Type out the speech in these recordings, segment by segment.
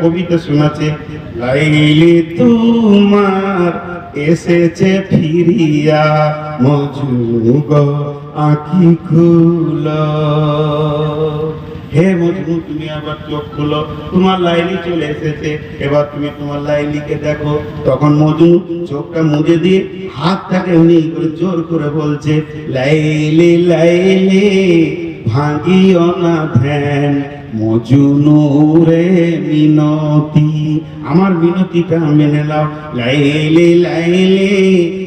কবিতা শোনাচ্ছে, লাইলি তোমার এসেছে ফিরিয়া মজুগ আঁখি খুল। হে মজনু, তুমি আবার চোখ খুলো। তোমার লাইলি চলে এসেছে, এবার তুমি তোমার লাইলিকে দেখো। তখন মজনু চোখটা মুজে দিয়ে হাতটাকে উনি করে জোর করে বলছে, লাইলি লাইলি, ভাঙিও না ধ্যান মজুনুরে মিনতি, আমার মিনতিটা মেনে নাও। লাইলি লাইলি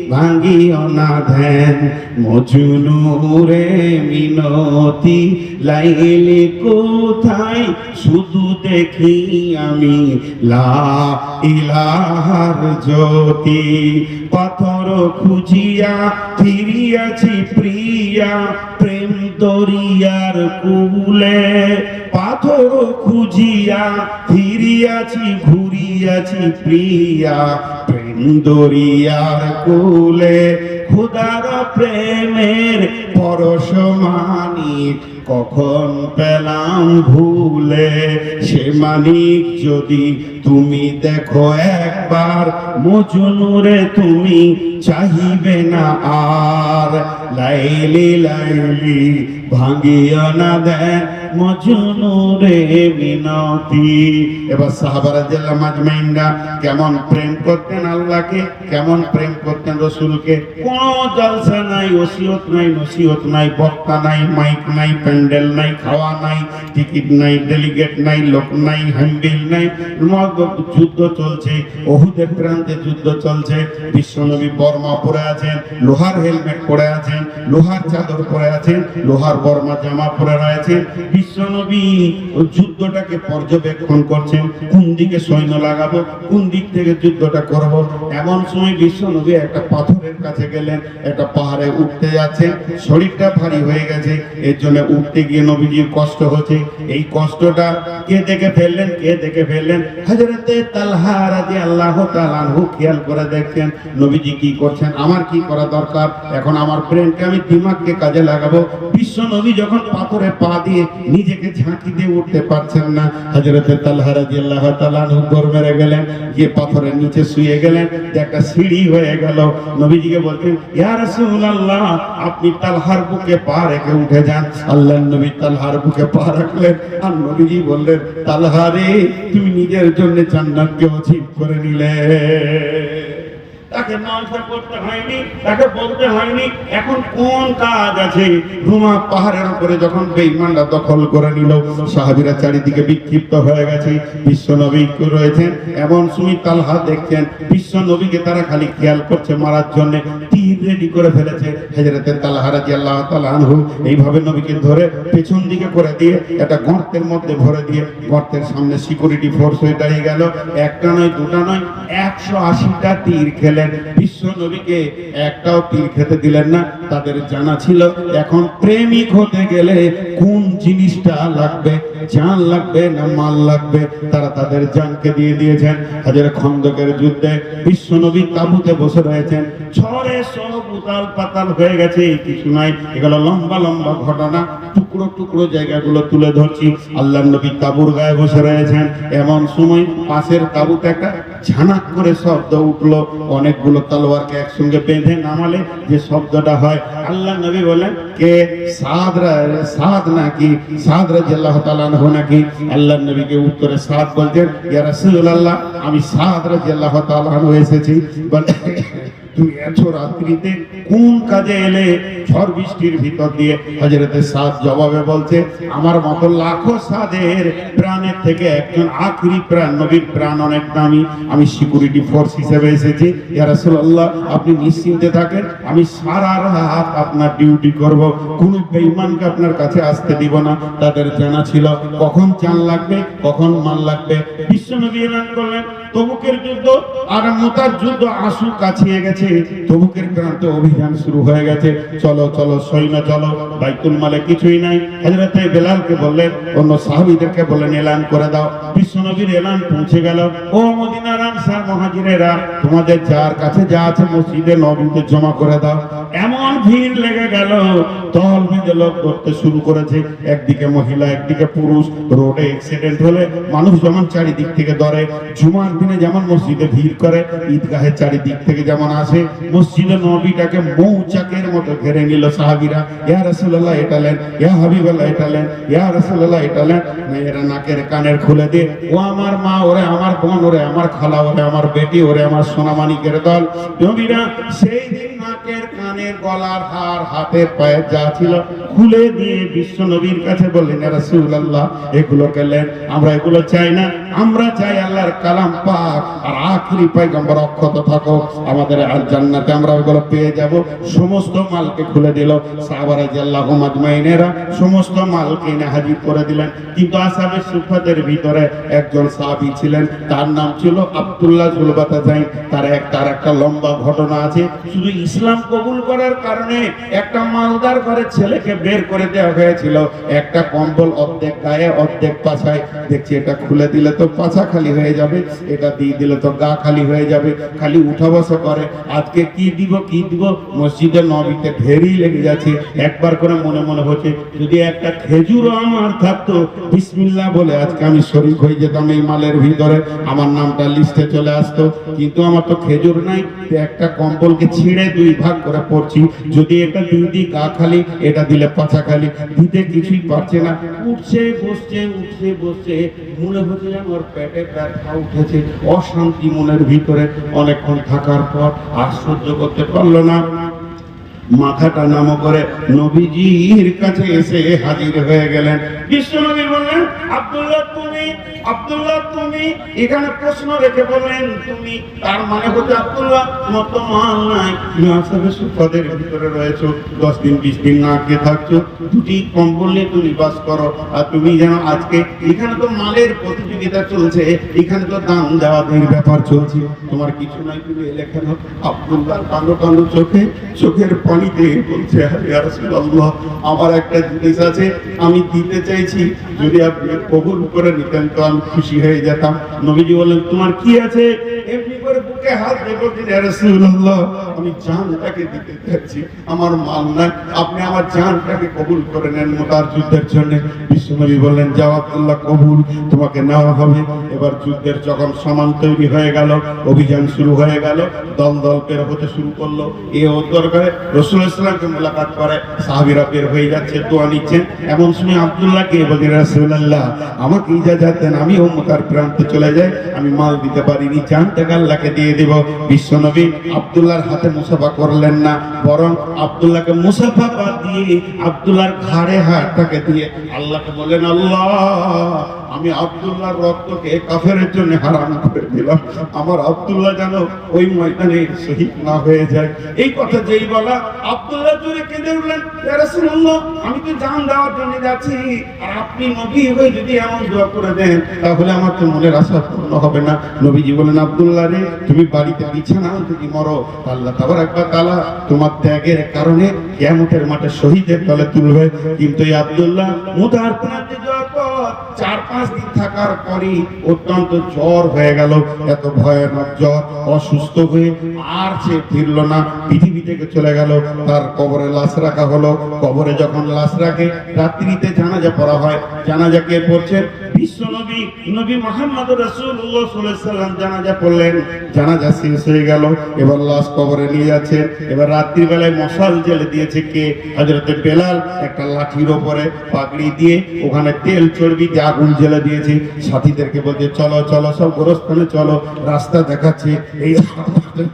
ভাঙিও না ধ্যান। মজুনুরে মিনতি, লাইলি কোথায় শুধু দেখি আমি? লা ইলাহার জ্যোতি, পাথর খুঁজিয়া ফিরিয়াছি প্রিয়া, প্রেম দরিয়ার কুলে। পাথর খুঁজিয়া ফিরিয়াছি, ঘুরিয়াছি প্রিয়া। প্রেম দরিয়ার কুলে খুদার প্রেমের পরশমানিক কখন পেলাম ভুলে? সে মানিক যদি তুমি দেখো একবার, মজনুরে তুমি চাহিবে না আর। লাইলি লাইলি ভাঙিয়া না দেন মজনুরে মিনতি। এবার সাহাবারা জেলা মাজমাইনরা কেমন প্রেম করতেন আল্লাহকে কেমন প্রেম করতেন রসুলকে? কোন জলসা নাই ওসিয়ত নাই নসিহত নাই বক্তা নাই মাইক নাই প্যান্ডেল নাই খাওয়া নাই টিকিট নাই ডেলিগেট নাই লোক নাই হ্যান্ডেল নাই। যুদ্ধ চলছে অহুদের প্রান্তে যুদ্ধ চলছে বিশ্বনবী বর্মা পরে আছেন লোহার হেলমেট পরে আছেন লোহার চাদর পরে আছেন লোহার বর্মা জামা পরে রয়েছেন বিশ্বনবী যুদ্ধটাকে পর্যবেক্ষণ করছেন, কোন দিকে সৈন্য লাগাবো, কোন দিক থেকে যুদ্ধটা করব। এমন সময় বিশ্বনবী একটা পাথরের কাছে গেলেন, একটা পাহাড়ে উঠতে যাচ্ছে, শরীরটা ভারী হয়ে গেছে, এর জন্য উঠতে গিয়ে নবীজির কষ্ট হচ্ছে। এই কষ্টটা কে দেখে ফেললেন, কে দেখে ফেললেন? হযরতে তালহা রাদিয়াল্লাহু তাআলা আনহু খেয়াল করে দেখছেন, নবীজি কি করছেন? আমার কি করা দরকার? এখন আমার ব্রেনকে আমি দিমাগকে কাজে লাগাবো। বিশ্ব নবী যখন পাথরে পা দিয়ে নিজেকে ঝাঁকি দিয়ে উঠতে পারছেন না। হযরতে তালহা রাদিয়াল্লাহু তাআলা আনহু দৌড় মেরে গেলেন, গিয়ে পাথরের নিচে শুয়ে গেলেন একটা সিঁড়ি হয়ে গেল। নবীজিকে বলছেন, ইয়া রাসূলুল্লাহ, আপনি তালহার বুকে পা রেখে উঠে যান। আল্লাহর নবী তালহার বুকে পা রাখলেন, আর নবীজি বললেন, তালহা রে, তুমি নিজের জন্য জান্নাতকে অচিব করে নিলে। তাকে নলসা করতে হয়নি, তাকে বলতে হয়নি। এখন কোন কাজ আছে? রুমা পাহাড়ের উপরে যখন বেঈমানরা দখল করে নিল, সাহাবিরা চারিদিকে বিক্ষিপ্ত হয়ে গেছে। বিশ্ব নবী রয়েছেন, এমন সুমিতাল তালহা দেখছেন, বিশ্ব নবীকে তারা খালি খেয়াল করছে মারার জন্য। তীর রেডি করে ফেলেছে আনহু। এইভাবে নবীকে ধরে পেছন দিকে করে দিয়ে একটা গর্তের মধ্যে ভরে দিয়ে গর্তের সামনে সিকিউরিটি ফোর্স হয়ে দাঁড়িয়ে গেল। একটা নয়, দুটা নয়, একশো আশিটা তীর খেলেন। বিশ্ব নবীকে একটাও তীর খেতে দিলেন না। তাদের জানা ছিল, এখন প্রেমিক হতে গেলে কোন জিনিসটা লাগবে? জান লাগবে, না মাল লাগবে, তারা তাদের জানকে দিয়ে দিয়েছেন। হাজার খন্দকের যুদ্ধে বিশ্ব নবী তাবুতে বসে রয়েছেন। ছড়ে সব উতাল পাতাল হয়ে গেছে কিছু নাই। এগুলো লম্বা লম্বা ঘটনা। টুকরো টুকরো জায়গাগুলো তুলে ধরছি। আল্লাহ নবী তাবুর গায়ে বসে রয়েছেন। এমন সময় পাশের তাবুতে একটা ঝানাক করে শব্দ উঠল। অনেকগুলো তলোয়ারকে একসঙ্গে বেঁধে নামালে যে শব্দটা হয়, আল্লাহ নবী বলেন কে? সাদ রা- সাদ নাকি? সাদরা রাদিয়াল্লাহু তালানহ নাকি? আল্লাহ নবীকে উত্তরে সাদ বলতেন, ইয়া রাসূলুল্লাহ, আমি সাদ রাদিয়াল্লাহু তালানহ এসেছি। বলে তুমি রাত্রিতে? কোন কাজে এলে ঝড় বৃষ্টির ভিতর দিয়ে? হজরতে সাদ জবাবে বলছে, আমার মতো লাখো সাদের প্রাণের থেকে একজন আখরি প্রাণ, নবীর প্রাণ অনেক দামি। আমি সিকিউরিটি ফোর্স হিসেবে এসেছি। আপনি নিশ্চিন্তে থাকেন। আমি সারা রাত আপনার ডিউটি করব। কোন বেঈমানকে আপনার কাছে আসতে দিব না। তাদের জানা ছিল, কখন চান লাগবে, কখন মাল লাগবে। বিশ্বনবী এলান করলেন, তবুকের যুদ্ধ আর মোতার যুদ্ধ আসু কাছিয়ে গেছে। তবুকের প্রান্তে অভিযান শুরু হয়ে গেছে। চলো চলো, সৈন্য, চলো। বাইকুল মালে কিছুই নাই। হযরত বেলালকে বললেন অন্য সাহাবীদেরকে বললেন এলান করে দাও। বিশ্বনবীর এলান পৌঁছে গেল। ও মদিনার আনসার মহাজিরেরা, তোমাদের যার কাছে যা আছে মসজিদে নবীতে জমা করে দাও। এমন ভিড় লেগে গেল তল বেঁধে লোক করতে শুরু করেছে। একদিকে মহিলা, একদিকে পুরুষ। রোডে অ্যাক্সিডেন্ট হলে মানুষ যেমন চারিদিক থেকে ধরে, জুমার দিনে যেমন মসজিদে ভিড় করে, ঈদগাহের চারিদিক থেকে যেমন আসে মসজিদে নবীটাকে মৌচাকের মতো ঘেরে নিল সাহাবিরা। ইয়া রাসূলুল্লাহ এটালেন ইয়া হাবিবাল্লাহ এটালেন ইয়া রাসূলুল্লাহ এটালেন মেয়েরা নাকের কানের খুলে দে। ও আমার মা, ওরে আমার বোন, ওরে আমার খালা, ওরে আমার বেটি, ওরে আমার সোনামানিকের দল। নবীরা সেই দিন নাকের কানের গলার হার হাতের পায়ের যা ছিল খুলে দিয়ে বিশ্ব নবীর কাছে বললেন এগুলো কেলেন আমরা এগুলো চাই না। আমরা চাই আল্লাহর কালাম পাক। আর আখরি পয়গম্বর অক্ষত থাকো। আমাদের আর জান্নাতে আমরা ওগুলো পেয়ে যাব। সমস্ত মালকে খুলে দিল। সমস্ত হাজির করে দিলেন। কিন্তু আসাবের সুফাদের ভিতরে একজন সাহাবী ছিলেন। তার নাম ছিল আব্দুল্লাহ জুলবাতা জাইন তার এক, তার একটা লম্বা ঘটনা আছে। শুধু ইসলাম কবুল করার কারণে একটা মালদার ঘরের ছেলেকে বের করে দেওয়া হয়েছিল। একটা কম্বল অর্ধেক গায়ে, অর্ধেক পাছায়। দেখছি এটা খুলে দিলে তো পাছা খালি হয়ে যাবে, এটা দিয়ে দিলে তো গা খালি হয়ে যাবে, খালি উঠা করে। আজকে কি দিব কি দিব? মসজিদের নবীতে ঢেরই লেগে যাচ্ছে। একবার করে মনে মনে হচ্ছে, যদি একটা খেজুরও আমার থাকতো, বিসমিল্লাহ বলে আজকে আমি শরীর হয়ে যেতাম এই মালের ভিতরে। আমার নামটা লিস্টে চলে আসতো। কিন্তু আমার তো খেজুর নাই একটা কম্বলকে ছিঁড়ে দুই ভাগ করে পড়ছি। যদি এটা দুই দিই গা খালি, এটা দিলে পাছা খালি দিতে কিছুই পারছে না। উঠছে, বসছে উঠছে, বসছে। মনে হচ্ছে যেন ওর পেটে ব্যথা উঠেছে। অশান্তি মনের ভিতরে অনেকক্ষণ থাকার পর আশ্চর্য করতে পারল না। মাথাটা নাম করে নবীজির কাছে এসে হাজির হয়ে গেলেন। বিশ্বনবী বললেন, আব্দুল্লাহ, তুমি আব্দুল্লাহ, তুমি এখানে প্রশ্ন রেখে বললেন, তুমি তার মানে হচ্ছে আব্দুল্লাহ নাই। তুমি ভিতরে রয়েছো, দশ দিন, বিশ দিন না থাকছো। দুটি কম্বল নিয়ে তুমি বাস করো, আর তুমি যেন আজকে এখানে তো মালের প্রতিযোগিতা চলছে, এখানে তো দাম দেওয়া দেওয়ার ব্যাপার চলছে। তোমার কিছু নাই, তুমি এলে কেন আব্দুল্লাহ কান্দো কান্দো চোখে, চোখের বলছে দিয়ে বলছে আমার একটা জিনিস আছে আমি দিতে চাইছি যদি আপনি কবুল করে নিতেন তো আমি খুশি হয়ে যেতাম। নবীজি বললেন, তোমার কি আছে? এমনি করে বুকে হাত বলছেন রাসূলুল্লাহ, আমি জানটাকে দিতে চাইছি আমার মাল নাই। আপনি আমার জানটাকে কবুল করে নেন মোতার যুদ্ধের জন্য। বিশ্বনবী বললেন, যাও আব্দুল্লাহ, কবুল। তোমাকে নেওয়া হবে। এবার যুদ্ধের যখন সমান তৈরি হয়ে গেল, অভিযান শুরু হয়ে গেল, দল দল বের হতে শুরু করল। এ ও দরকারে রসুল ইসলামকে মোলাকাত করে সাহাবিরা বের হয়ে যাচ্ছে, দোয়া নিচ্ছেন। এমন সময় আব্দুল্লাহকে বলি রাসূলুল্লাহ, আমাকে ইজাজত দেন, আমি ও প্রান্তে চলে যাই, আমি মাল দিতে পারিনি জানটাকে আল্লাহকে দিয়ে দেব। বিশ্বনবী আব্দুল্লাহর হাতে মুসাফা করলেন না, বরং আব্দুল্লাহকে মুসাফা বাদ দিয়ে আব্দুল্লাহর ঘাড়ে হাতটাকে দিয়ে আল্লাহকে বলেন আল্লাহ, আমি আব্দুল্লাহর রক্তকে কাফেরের জন্য হারাম করে দিলাম। আমার আব্দুল্লাহ যেন ওই ময়দানে শহীদ না হয়ে যায়। এই কথা যেই বলা, আব্দুল্লাহ জোরে কেঁদে উঠলেন আমি তো জান দেওয়ার জন্য যাচ্ছি, আর আপনি নবী যদি এমন দোয়া করে দেন, তাহলে আমার তো মনের আশা পূর্ণ হবে না। নবীজি বলেন, আব্দুল্লাহ রে, তুমি বাড়িতে বিছানা যদি মরো, আল্লাহ তাবার একবার তালা তোমার ত্যাগের কারণে কিয়ামতের মাঠে শহীদের তলে তুলবে। কিন্তু এই আব্দুল্লাহ মুদার যাওয়ার পর চার পাঁচ দিন থাকার পরই অত্যন্ত জ্বর হয়ে গেল। এত ভয়ানক জ্বর, অসুস্থ হয়ে আর সে ফিরল না। পৃথিবী থেকে চলে গেল, তার কবরে লাশ রাখা হলো। কবরে যখন লাশ রাখে, রাত্রিতে জানাজা পড়া হয়। জানাজা কে পড়ছে? বিশ্ব নবী মোহাম্মদ রাসূলুল্লাহ সাল্লাল্লাহু আলাইহি সাল্লাম জানাজা পড়লেন। জানাজা শেষ হয়ে গেল, এবার লাশ কবরে নিয়ে যাচ্ছে। এবার রাত্রি বেলায় মশাল জেলে দিয়েছে কে? হযরতে বেলাল, একটা লাঠির ওপরে পাগড়ি দিয়ে ওখানে তেল, চর্বি দিয়ে আগুন জেলে দিয়েছে। সাথীদেরকে বলছে, চলো চলো, সব গোরস্থানে চলো, রাস্তা দেখাচ্ছে। এই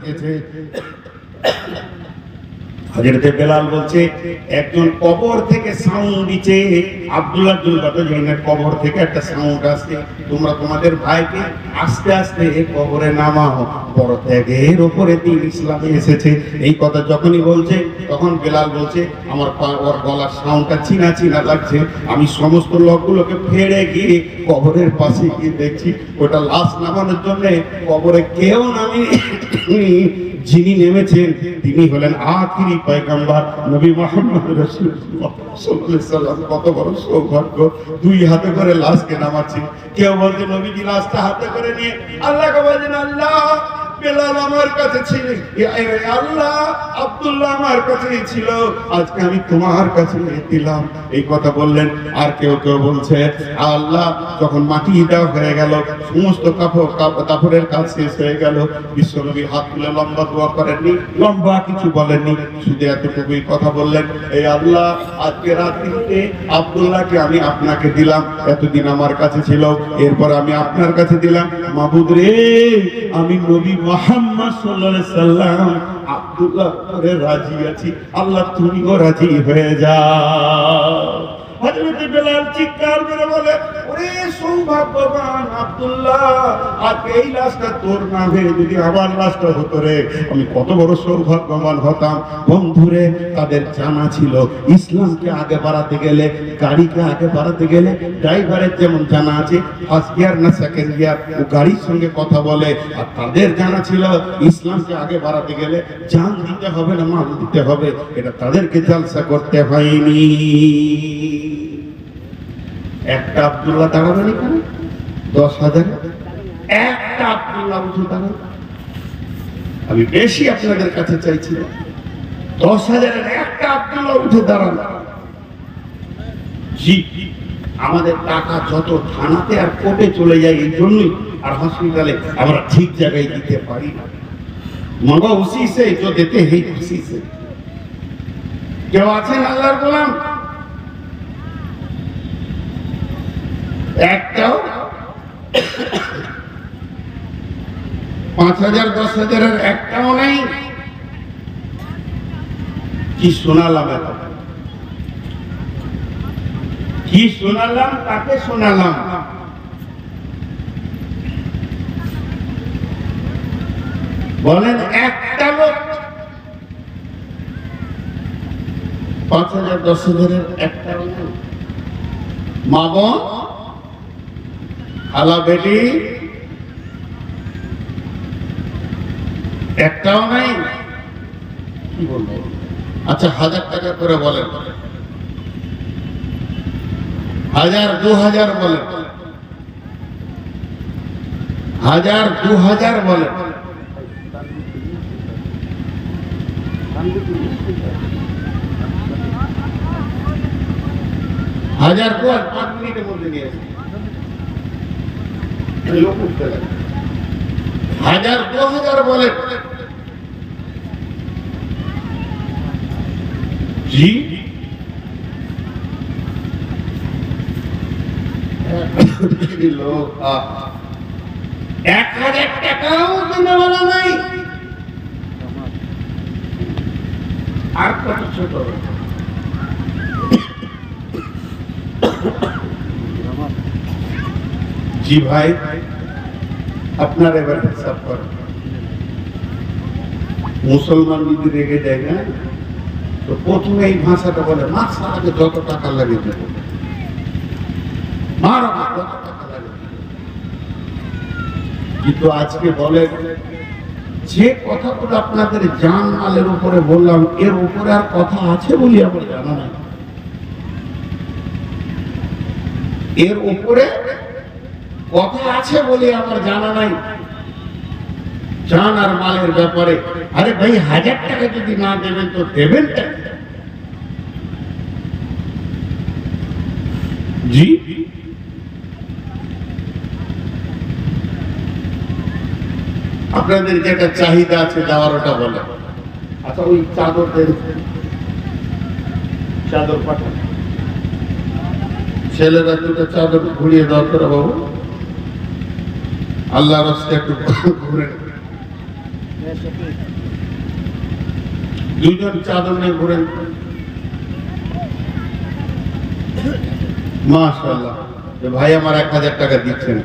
দিয়েছে হজরতে বেলাল বলছে, একজন কবর থেকে সাউন্ড দিচ্ছে। আব্দুল্লাহ জুলবাতের কবর থেকে একটা সাউন্ড আসছে। তোমরা তোমাদের ভাইকে আস্তে আস্তে কবরে নামাও। বড় ত্যাগের ওপরে দিন ইসলামে এসেছে। এই কথা যখনই বলছে, তখন বেলাল বলছে, আমার ওর গলার সাউন্ডটা চিনা চিনা লাগছে। আমি সমস্ত লোকগুলোকে ফেড়ে গিয়ে কবরের পাশে গিয়ে দেখছি। ওটা লাশ নামানোর জন্য কবরে কেউ নামি যিনি নেমেছেন, তিনি হলেন আখিরি পয়গাম্বার নবী মোহাম্মদ রসুল্লাহ কত বড় সৌভাগ্য, দুই হাতে করে লাশকে নামাচ্ছি কেউ বলছে, নবীজি, লাশটা হাতে করে নিয়ে আল্লাহকে বলছেন, আল্লাহ বেলাল আমার কাছে ছিল। আল্লাহ আব্দুল্লাহ আমার কাছে ছিল। আজকে আমি তোমার কাছে দিলাম এই কথা বললেন, আর কেউ কেউ বলছে, আল্লাহ যখন মাটি দেওয়া হয়ে গেল, সমস্ত কাপড় কাপড়ের কাজ শেষ হয়ে গেল। বিশ্বনবী হাত তুলে লম্বা দোয়া করেননি, লম্বা কিছু বলেননি, শুধু এতটুকুই কথা বললেন এই আল্লাহ, আজকে রাত্রিতে আব্দুল্লাহকে আমি আপনাকে দিলাম, এতদিন আমার কাছে ছিল, এরপর আমি আপনার কাছে দিলাম মাহবুদ রে, আমি নবী মোহাম্মদ সাল্লাল্লাহু সাল্লাম, আব্দুল্লাহ করে রাজি আছি। আল্লাহ তুমিও রাজি হয়ে যাও। হযরত বেলাল চিৎকার করে বলে ওরে সৌভাগ্যবান আব্দুল্লাহ এই লাশটা তোর যদি আমার লাশটা হতো রে, আমি কত বড় সৌভাগ্যবান হতাম। বন্ধুরে, তাদের জানা ছিল, ইসলামকে আগে বাড়াতে গেলে, গাড়িকে আগে বাড়াতে গেলে, ড্রাইভারের যেমন জানা আছে ফার্স্ট গিয়ার না সেকেন্ড গিয়ার গাড়ির সঙ্গে কথা বলে, আর তাদের জানা ছিল, ইসলামকে আগে বাড়াতে গেলে জান দিতে হবে না, মাল দিতে হবে, এটা তাদেরকে জালসা করতে হয়নি। একটা আবদুল্লাহ দাঁড়াবেন এখানে? দশ হাজার? একটা আবদুল্লাহ বুঝু দাঁড়াবে। আমি বেশি আপনাদের কাছে চাইছি দশ হাজারের একটা আবদুল্লাহ উঠে দাঁড়ানো জি, আমাদের টাকা যত থানাতে আর কোর্টে চলে যায় এই জন্যই আর হসপিটালে আমরা ঠিক জায়গায় দিতে পারি না। মগা উসিসে যে দেতে হে খুশি কেউ আছেন আল্লাহর গোলাম? একটাও পাঁচ হাজার, দশ হাজারের একটাও নেই। কি শোনালাম এত? কি শোনালাম? তাকে শোনালাম। বলেন, একটা লোক পাঁচ হাজার, দশ হাজারের একটাও নেই। মা বোন? খালা বেটি, একটাও নাই। কি বলব? আচ্ছা হাজার টাকা করে বলেন। হাজার, দু হাজার বলেন। হাজার, দু হাজার বলেন। হাজার দু পাঁচ মিনিটের মধ্যে নিয়ে আসি হাজার দু হাজার বলে। এক হাজার টাকাও নাই। আর কত ছোট? জি ভাই, আপনার এবার হিসাব করেন। মুসলমান যদি রেগে যায় না, তো প্রথমে এই ভাষাটা বলে, মার সারাকে যত টাকা লাগে দেবো। কিন্তু আজকে বলে, যে কথাগুলো আপনাদের জান মালের উপরে বললাম, এর উপরে আর কথা আছে বলি আমার জানা নাই। এর উপরে কথা আছে বলে আমার জানা নাই। জান আর মালের ব্যাপারে। আরে ভাই হাজার টাকা যদি না দেবেন তো দেবেন জি? আপনাদের যেটা চাহিদা আছে দেওয়ার ওটা বলে। আচ্ছা ওই চাদর চাদর পাঠান। ছেলেরা দুটো চাদর ঘুরিয়ে দাও তোরা বাবু। আল্লাহ একটু ঘুরে দুইজন চাদর নিয়ে ঘুরেন। মাশাল্লাহ ভাই আমার এক হাজার টাকা দিচ্ছেন।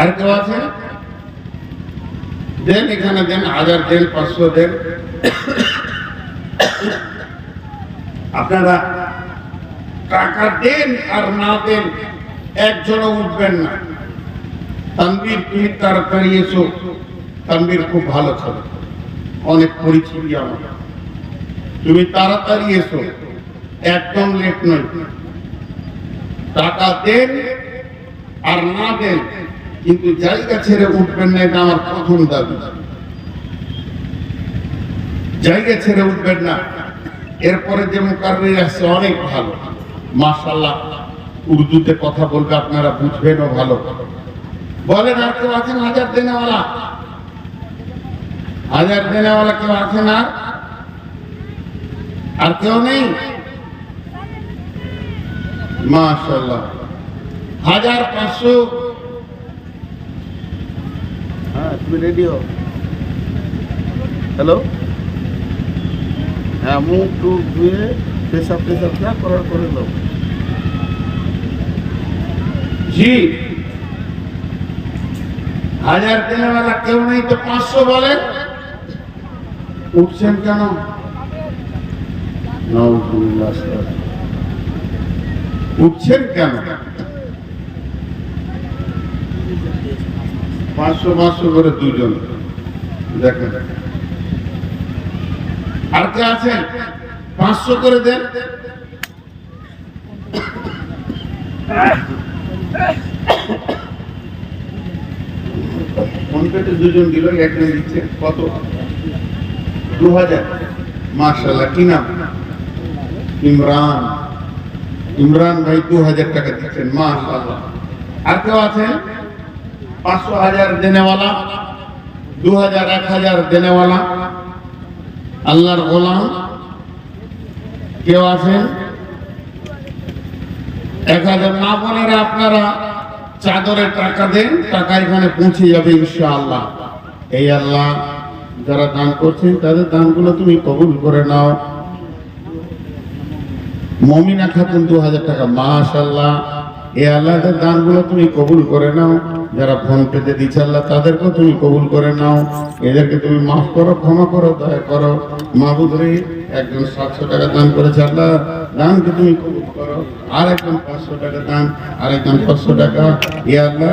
আর কেউ আছে? দেন এখানে দেন, হাজার দেন, পাঁচশো দেন। আপনারা টাকা দেন আর না দেন, একজনও উঠবেন না। তানবীর তুমি তাড়াতাড়ি এসো। তানবীর খুব ভালো ছেলে অনেক পরিচিতি আমার। তুমি তাড়াতাড়ি এসো। একদম লেট নয়। টাকা দেন আর না দেন, কিন্তু জায়গা ছেড়ে উঠবেন না, এটা আমার প্রথম দাবি। জায়গা ছেড়ে উঠবেন না। এরপরে যে মুকাররির আসছে, অনেক ভালো। মাশাল্লাহ উর্দুতে কথা বলবে আপনারা বুঝবেনও ভালো। বলেন আর কেউ আছেন? হাজার দেনেওয়ালা। হাজার দেনেওয়ালা কেউ আছেন আর? আর কেউ নেই? মাশাল্লাহ হাজার পাঁচশো। হ্যাঁ তুমি রেডি হও। হ্যালো হ্যাঁ মুখ টুক ধুয়ে পেশাব টেশাব যা করার করে নাও। জি। হাজার দেনেওয়ালা কেউ নেই তো পাঁচশো বলেন। উঠছেন কেন? উঠছেন কেন? পাঁচশো পাঁচশো করে দুজন দেখেন। আর কে আছেন? পাঁচশো করে দেন। পেতে দুজন দিল একজন দিচ্ছে কত? দু হাজার মার্শাল্লাহ কি নাম? ইমরান। ইমরান ভাই দু হাজার টাকা দিচ্ছেন মার্শাল্লাহ আর কেউ আছেন? পাঁচশো হাজার দেনেওয়ালা দু হাজার এক হাজার দেনেওয়ালা, আল্লাহর গোলাম। কেউ আছেন? এক হাজার না বোনেরা আপনারা চাদরে টাকা দেন, টাকা এখানে পৌঁছে যাবে ইনশাআল্লাহ। এই আল্লাহ যারা দান করছেন, তাদের দানগুলো তুমি কবুল করে নাও। মমিনা খাতুন দু হাজার টাকা মাশাল্লাহ এ আল্লাহদের দানগুলো তুমি কবুল করে নাও। যারা ফোন পেতে দিচ্ছে আল্লাহ, তাদেরকেও তুমি কবুল করে নাও। এদেরকে তুমি মাফ করো, ক্ষমা করো, দয়া করো। মাহবুদরে একজন সাতশো টাকা দান করেছে আল্লাহ। দানকে তুমি কবুল করো। আর একজন পাঁচশো টাকা দান, আর একজন পাঁচশো টাকা। ইয়ে আল্লাহ।